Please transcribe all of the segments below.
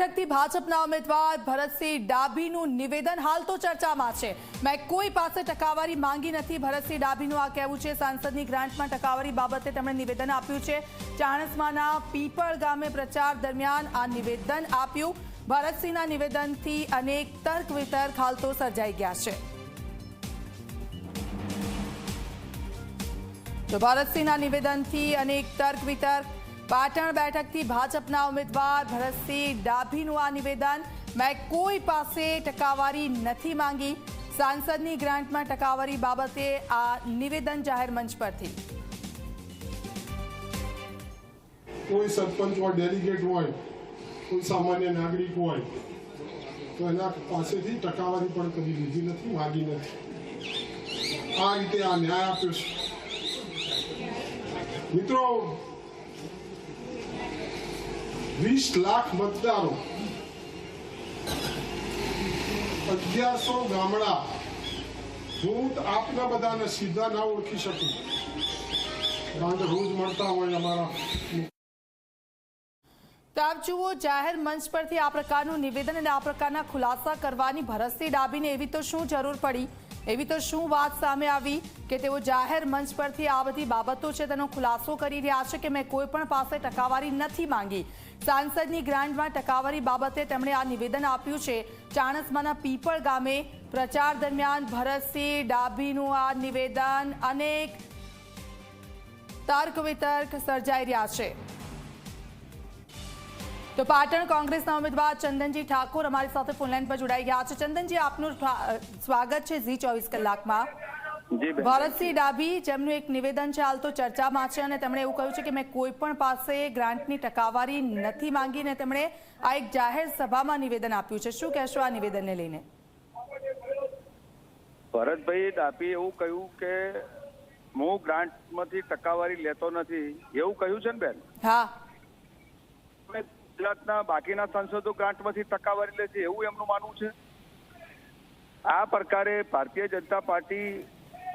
બેઠકથી ભાજપના ઉમેદવાર ભરતસિંહ ડાભીનું નિવેદન હાલ તો ચર્ચામાં છે. મેં કોઈ પાસે ટકાવારી માંગી નથી. ભરતસિંહ ડાભીનું આ કહેવું છે, સાંસદની ગ્રાન્ટમાં ટકાવારી બાબતે તેમણે નિવેદન આપ્યું છે. ચાણસમાના પીપળ ગામે પ્રચાર દરમિયાન આ નિવેદન આપ્યું. ભરતસિંહના નિવેદનથી અનેક તર્ક વિતર્ક હાલ તો સર્જાઈ ગયા છે. તો ભારતસિંહના નિવેદનથી અનેક તર્ક વિતર્ક પાટણ બેઠકથી ભાજપના ઉમેદવાર ભરતસિંહ ડાભીનું આ નિવેદન. મેં કોઈ પાસે ટકાવારી નથી માંગી. સાંસદની ગ્રાન્ટમાં ટકાવારી બાબતે આ નિવેદન જાહેર મંચ પરથી. કોઈ સરપંચ હોય ડેલિગેટ હોય, કોઈ સામાન્ય નાગરિક હોય, તો એના પાસેથી ટકાવારી પણ કદી લીધી નથી, માગી નથી. આ રીતે આ ન્યાય આપ્યો છે. મિત્રો વીસ લાખ મતદારો. અગિયારસો ગામડા. હું આપના બધાને સીધા ના ઓળખી શકું. કારણ રોજ મળતા હોય અમારા. તો આપ જુઓ, જાહેર મંચ પરથી આ પ્રકારનું નિવેદન અને આ પ્રકારના ખુલાસા કરવાની ભરતસિંહ ડાબીને એવી તો શું જરૂર પડી? એવી તો શું વાત સામે આવી કે તેઓ જાહેર મંચ પરથી આ બધી બાબતો છે તેનો ખુલાસો કરી રહ્યા છે કે મેં કોઈ પણ પાસે ટકાવારી નથી માંગી. સાંસદની ગ્રાન્ટમાં ટકાવારી બાબતે તેમણે આ નિવેદન આપ્યું છે. ચાણસમાના પીપળ ગામે પ્રચાર દરમિયાન ભરતસિંહ ડાભીનું આ નિવેદન અનેક તર્ક વિતર્ક સર્જાઈ રહ્યા છે. તો પાટણ કોંગ્રેસના ઉમેદવાર ચંદનજી ઠાકોર અમારી સાથે ફોનલાઈન પર જોડાઈ ગયા છે. ચંદનજી આપનું સ્વાગત છે ઝી ચોવીસ કલાકમાં. ભરતસિંહ ડાભી જેમનું એક નિવેદન છે હાલ તો ચર્ચામાં છે અને તેમણે એવું કહ્યું છે કે મેં કોઈ પણ પાસે ગ્રાન્ટની ટકાવારી નથી માંગી ને તેમણે આ એક જાહેર સભામાં નિવેદન આપ્યું છે. શું કહેશો આ નિવેદનને લઈને? ભરતભાઈ ડાભી એવું કહ્યું કે હું ગ્રાન્ટમાંથી ટકાવારી લેતો નથી. એવું કહ્યું છે ને બેન? હા. ગુજરાતના બાકીના સાંસદો ગ્રાન્ટમાંથી ટકાવારી લે છે એવું એમનું માનવું છે? આ પ્રકારે ભારતીય જનતા પાર્ટી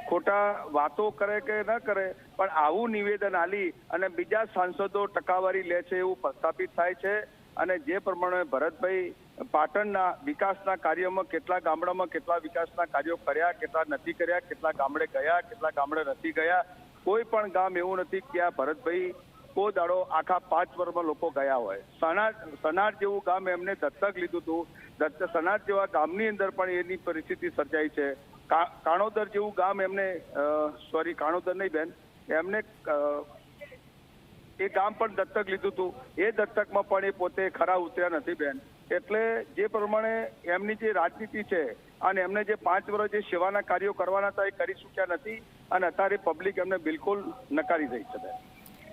ખોટા વાતો કરે કે ન કરે, પણ આવું નિવેદન આલી અને બીજા સાંસદો ટકાવારી લે છે એવું પ્રસ્થાપિત થાય છે અને જે પ્રમાણે ભરતભાઈ પાટણના વિકાસના કાર્યમાં કેટલા ગામડામાં કેટલા વિકાસના કાર્યો કર્યા, કેટલા નથી કર્યા, કેટલા ગામડે ગયા, કેટલા ગામડે નથી ગયા, કોઈ પણ ગામ એવું નથી કે આ ભરતભાઈ કો દાડો આખા પાંચ વર્ષમાં લોકો ગયા હોય. સનાજ સનાજ જેવું ગામ એમને દત્તક લીધું હતું. સનાજ જેવા ગામની અંદર પણ એની પરિસ્થિતિ સર્જાઈ છે. કાણોદર જેવું ગામ એમને સોરી કાણોદર નહીં બેન. એમને એ ગામ પણ દત્તક લીધું હતું. એ દત્તકમાં પણ એ પોતે ખરા ઉતર્યા નથી બેન. એટલે જે પ્રમાણે એમની જે રાજનીતિ છે અને એમને જે પાંચ વર્ષ જે સેવાના કાર્યો કરવાના હતા એ કરી ચૂક્યા નથી અને અત્યારે પબ્લિક એમને બિલકુલ નકારી રહી છે બેન.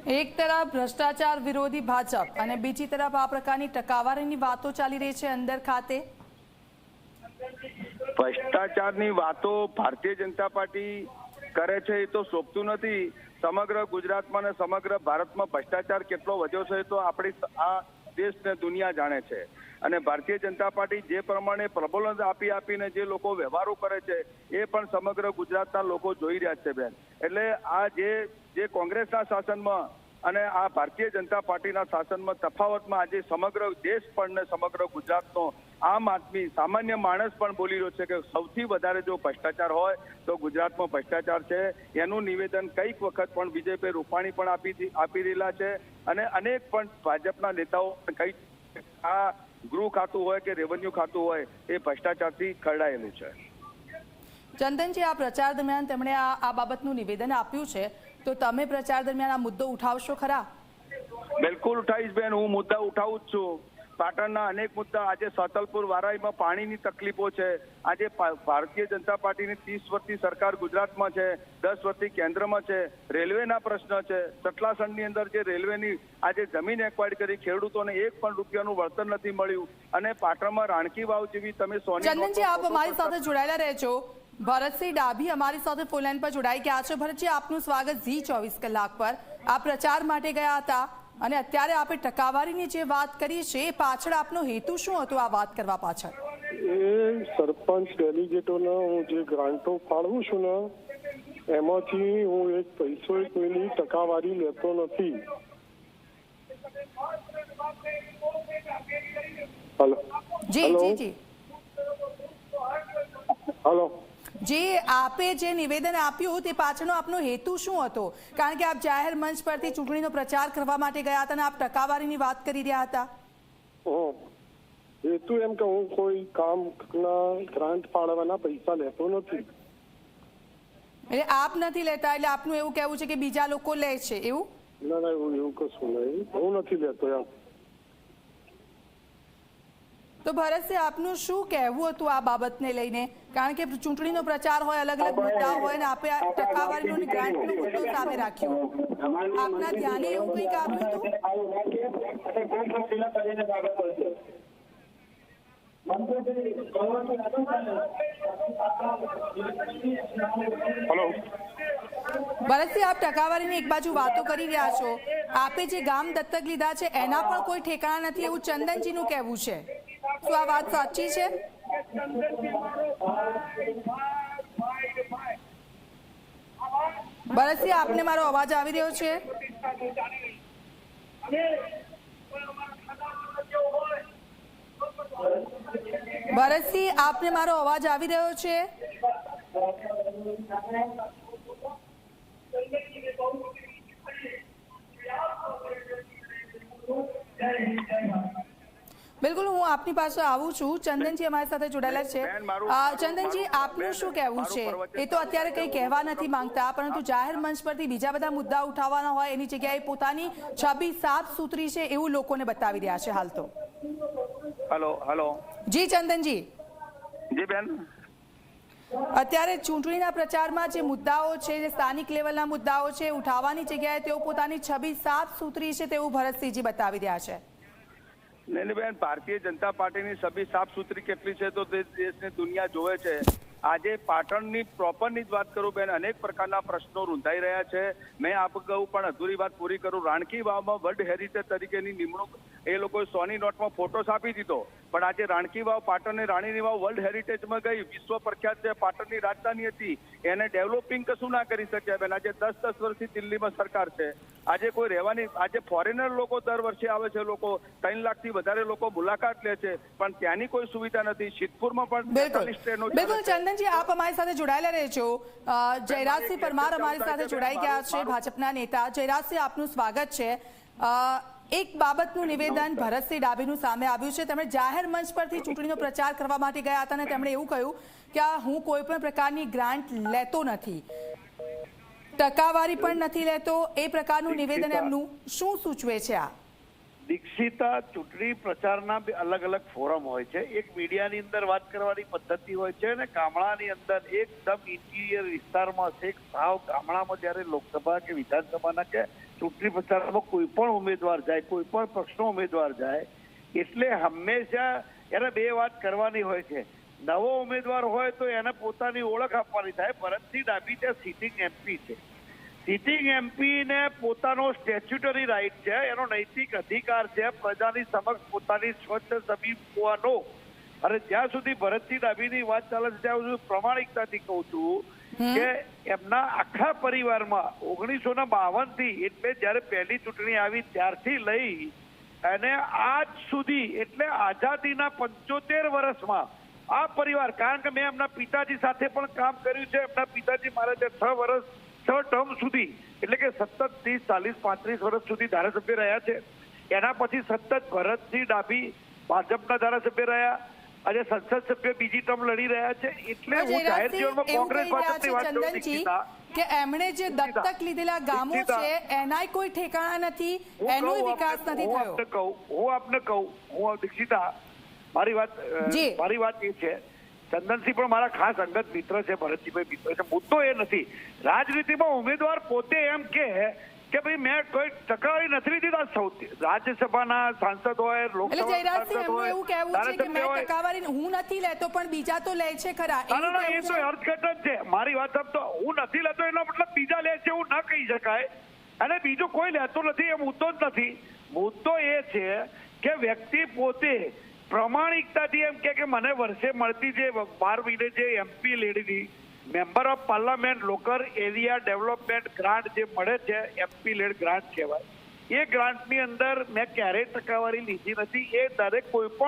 એક તરફ ભ્રષ્ટાચાર વિરોધી ભાજપ અને બીજી તરફ આ પ્રકારની ટકાવારીની વાતો ચાલી રહી છે અંદર ખાતે. ભ્રષ્ટાચારની વાતો ભારતીય જનતા પાર્ટી કરે છે એ તો શોભતું નથી. સમગ્ર ગુજરાતમાં અને સમગ્ર ભારતમાં ભ્રષ્ટાચાર કેટલો વધ્યો છે તો આપણી આ દેશ ને દુનિયા જાણે છે. અને ભારતીય જનતા પાર્ટી જે પ્રમાણે પ્રબોલન આપી આપીને જે લોકો વ્યવહારો કરે છે, એ પણ સમગ્ર ગુજરાતના લોકો જોઈ રહ્યા છે બેન. એટલે આ જે જે કોંગ્રેસના શાસનમાં અને આ ભારતીય જનતા પાર્ટીના શાસનમાં તફાવતમાં આજે સમગ્ર દેશ પણ ને સમગ્ર ગુજરાતનો આમ આદમી સામાન્ય માણસ પણ બોલી રહ્યો છે કે સૌથી વધારે જો ભ્રષ્ટાચાર હોય તો ગુજરાતમાં ભ્રષ્ટાચાર છે. એનું નિવેદન કંઈક વખત પણ વિજયભાઈ રૂપાણી પણ આપી આપી રહેલા છે. અને અનેક પણ ભાજપના નેતાઓ કઈ આ ગૃહ ખાતું હોય કે રેવન્યુ ખાતું હોય એ ભ્રષ્ટાચારથી ખરડાયેલું છે. ચંદનજી આ પ્રચાર દરમિયાન તેમણે આ આ બાબતનું નિવેદન આપ્યું છે. તો તમે પ્રચાર દરમિયાન આ મુદ્દો ઉઠાવશો ખરા? બિલકુલ ઉઠાવીશ બેન હું મુદ્દા ઉઠાવું જ છું. પાટણના અનેક મુદ્દા આજે સાતલપુર વારાઈમાં પાણીની તકલીફો છે. આજે ભારતીય જનતા પાર્ટીની ત્રીસ વર્ષથી સરકાર ગુજરાતમાં છે દસ વર્ષથી કેન્દ્રમાં છે. રેલવેના પ્રશ્ન છે. સટલાસણની અંદર જે રેલવેની આજે જમીન એક્વાયર કરી ખેડૂતોને એક પણ રૂપિયાનું વળતર નથી મળ્યું. અને પાટણમાં રાણકી વાવ જેવી તમે સોની ચંદનજી આપ અમારી સાથે જોડાયેલા રહેજો. ભરતસિંહ ડાભી અમારી સાથે ફોનલાઈન પર જોડાઈ ગયા છે. ભરતજી આપનું સ્વાગત ઝી ચોવીસ કલાક પર. આ પ્રચાર માટે ગયા હતા. અને અત્યારે આપણે ટકાવારીની જે વાત કરી છે એ પાછળ આપનો હેતુ શું હતો આ વાત કરવા પાછળ? એ સરપંચ ડેલિગેટોના હું જે ગ્રાન્ટો ફાળવું છું ને એમાંથી હું એક પૈસો કોઈની ટકાવારી લેતો નથી. હલો. જી જી. હલો. જે આપે જે નિવેદન આપ્યું તે પાછળનો આપનો હેતુ શું હતો? કારણ કે આપ જાહેર મંચ પરથી ચૂંટણીનો પ્રચાર કરવા માટે ગયા હતા અને આપ ટકાવારીની વાત કરી રહ્યા હતા. હેતુ એમ કે હું કોઈ કામના ગ્રાન્ટ ફાળવવાના પૈસા લેતો નથી. એટલે આપ નથી લેતા એટલે આપનું એવું કહેવું છે કે બીજા લોકો લે છે એવું? ના ના એવું એવું કશું નહીં. હું નથી લેતો એમ. તો ભરતસિંહ આપનું શું કહેવું હતું આ બાબતને લઈને? કારણ કે ચૂંટણીનો પ્રચાર હોય અલગ અલગ મુદ્દા હોય અને આપે ટકાવારીનો ગ્રાન્ટનો મુદ્દો સામે રાખ્યો. આપના ધ્યાને એવું કંઈક આવ્યું હતું? હલો. ભરતસિંહ આપ ટકાવારીની એક બાજુ વાતો કરી રહ્યા છો. આપે જે ગામ દત્તક લીધા છે એના પણ કોઈ ઠેકાણા નથી એવું ચંદનજીનું કહેવું છે. શું આ વાત સાચી છે ભરતસિંહ આપને મારો અવાજ આવી રહ્યો છે ભરતસિંહ આપને મારો અવાજ આવી રહ્યો છે બિલકુલ હું આપની પાસે આવું છું. ચંદનજી અમારી સાથે જોડાયેલા છે. ચંદનજી આપનું શું કહેવું છે? એ તો અત્યારે કંઈ કહેવા નથી માંગતા પરંતુ જાહેર મંચ પરથી બીજા બધા મુદ્દા ઉઠાવવાના હોય એની જગ્યાએ પોતાની છબી સાફ સુથરી છે એવું લોકોને બતાવી રહ્યા છે હાલ તો. Hello hello. જી ચંદનજી. જી બેન. અત્યારે ચૂંટણીના પ્રચારમાં જે મુદ્દાઓ છે જે સ્થાનિક લેવલના મુદ્દાઓ છે ઉઠાવવાની જગ્યાએ તેઓ પોતાની છબી સાફ સુથરી છે તેવું ભરતસિંહજી બતાવી રહ્યા છે. નહીં બેન, ભારતીય જનતા પાર્ટીની સભી સાફ સુથરી કેટલી છે તો દેશની દુનિયા જોવે છે. આજે પાટણની પ્રોપરની જ વાત કરું બેન, અનેક પ્રકારના પ્રશ્નો રૂંધાઈ રહ્યા છે. મેં આપ કહું પણ અધૂરી વાત પૂરી કરું. રાણકી વાવમાં વર્લ્ડ હેરિટેજ તરીકેની નિમણૂક એ લોકોએ સોની નોટમાં ફોટોસ આપી દીધો. પણ આજે રાણકી વાવ પાટણની રાણીની વાવ વર્લ્ડ હેરિટેજમાં ગઈ. વિશ્વ પ્રખ્યાત જે પાટણની રાજધાની હતી એને ડેવલપિંગ કશું ના કરી શક્યા બેન. આજે દસ દસ વર્ષથી દિલ્હીમાં સરકાર છે. આજે કોઈ રહેવાની આજે ફોરેનર લોકો દર વર્ષે આવે છે લોકો ત્રણ લાખથી વધારે લોકો મુલાકાત લે છે પણ ત્યાંની કોઈ સુવિધા નથી. સિદ્ધપુરમાં પણ બિલકુલ. 43 ટ્રેનો ચાલે બિલકુલ ચંદનજી આપ અમારી સાથે જોડાયેલા રહેજો છો. જયરાજસિંહ પરમાર અમારી સાથે જોડાઈ ગયા છે ભાજપના નેતા. જયરાજસિંહ આપનું સ્વાગત છે. એક બાબતનું નિવેદન ભરતસિંહ ડાભીનું સામે આવ્યું છે. તેમણે જાહેર મંચ પરથી ચૂંટણીનો પ્રચાર કરવા માટે ગયા હતા અને તેમણે એવું કહ્યું કે આ હું કોઈ પણ પ્રકારની ગ્રાન્ટ લેતો નથી. ટકાવારી પણ નથી લેતો. એ પ્રકારનું નિવેદન એમનું શું સૂચવે છે આ? દીક્ષિતા ચૂંટણી પ્રચારના બે અલગ અલગ ફોરમ હોય છે. એક મીડિયાની અંદર વાત કરવાની પદ્ધતિ હોય છે અને ગામડાની અંદર એકદમ ઇન્ટિરિયર વિસ્તારમાં છે. એક સાવ ગામડામાં જ્યારે લોકસભા કે વિધાનસભાના કે ચૂંટણી પ્રચારમાં કોઈ પણ ઉમેદવાર જાય, કોઈ પણ પક્ષનો ઉમેદવાર જાય, એટલે હંમેશા એને બે વાત કરવાની હોય છે. નવો ઉમેદવાર હોય તો એને પોતાની ઓળખ આપવાની થાય, ભરતસિંહ ડાભી તે સિટિંગ એમપી છે. સિટિંગ એમપી ને પોતાનો સ્ટેચ્યુટરી રાઈટ છે, એનો નૈતિક અધિકાર છે, પ્રજાની સમક્ષ પોતાની સ્વચ્છ છબી મૂકવાનો અને જ્યાં સુધી ભરતસિંહ ડાભીની વાત ચાલે છે, ત્યાં સુધી પ્રમાણિકતાથી કહું છું કે એમના આખા પરિવારમાં ઓગણીસો ને બાવનથી એટલે જયારે પહેલી ચૂંટણી આવી ત્યારથી લઈ અને આજ સુધી એટલે આઝાદીના પંચોતેર વર્ષમાં આ પરિવાર, કારણ કે મેં એમના પિતાજી સાથે પણ કામ કર્યું છે, એમના પિતાજી મારા ત્યાં છ વર્ષ, છ ટર્મ સુધી, એટલે કે સતત ત્રીસ, ચાલીસ, પાંત્રીસ વર્ષ સુધી ધારાસભ્ય રહ્યા છે. એના પછી સતત ભરતસિંહ ડાભી ભાજપના ધારાસભ્ય રહ્યા આજે સંસદ સભ્ય બીજી ટર્મ લડી રહ્યા છે એટલે હું જાહેર જીવનમાં કોંગ્રેસ વાત કરું કે એમણે જે દત્તક લીધેલા ગામો છે એનાય કોઈ ઠેકાણા નથી એનો વિકાસ નથી થયો. હું કહું હું આપને કહું હું દીક્ષિતા મારી વાત મારી વાત એ છે ચંદનસિંહ પણ મારા ખાસ અંગત મિત્ર છે ભરતજીભાઈ મિત્ર છે મુદ્દો એ નથી. રાજનીતિમાં ઉમેદવાર પોતે એમ કે કે ભાઈ મેં કોઈ ટકાવારી નથી લીધી તો સૌથી રાજ્યસભાના સાંસદ હોય એવું કહેવું છે કે મેં ટકાવારી હું નથી લેતો પણ બીજા તો લે છે ખરા. એ તો અર્થઘટ જ છે. મારી વાત તો હું નથી લેતો એનો મતલબ બીજા લે છે એવું ના કહી શકાય. અને બીજું કોઈ લેતો નથી એ મુદ્દો જ નથી. મુદ્દો એ છે કે વ્યક્તિ પોતે પ્રમાણિકતાથી એમ કે કે મને વર્ષે મળતી જે બાર મહિને જે MP લેડીની member of parliament local area development grant જે મળે છે એમપી લેડ ગ્રાન્ટ કહેવાય. એ ગ્રાન્ટની અંદર મેં ક્યારેય ટકાવારી લીધી નથી. એ દરેક કોઈ પણ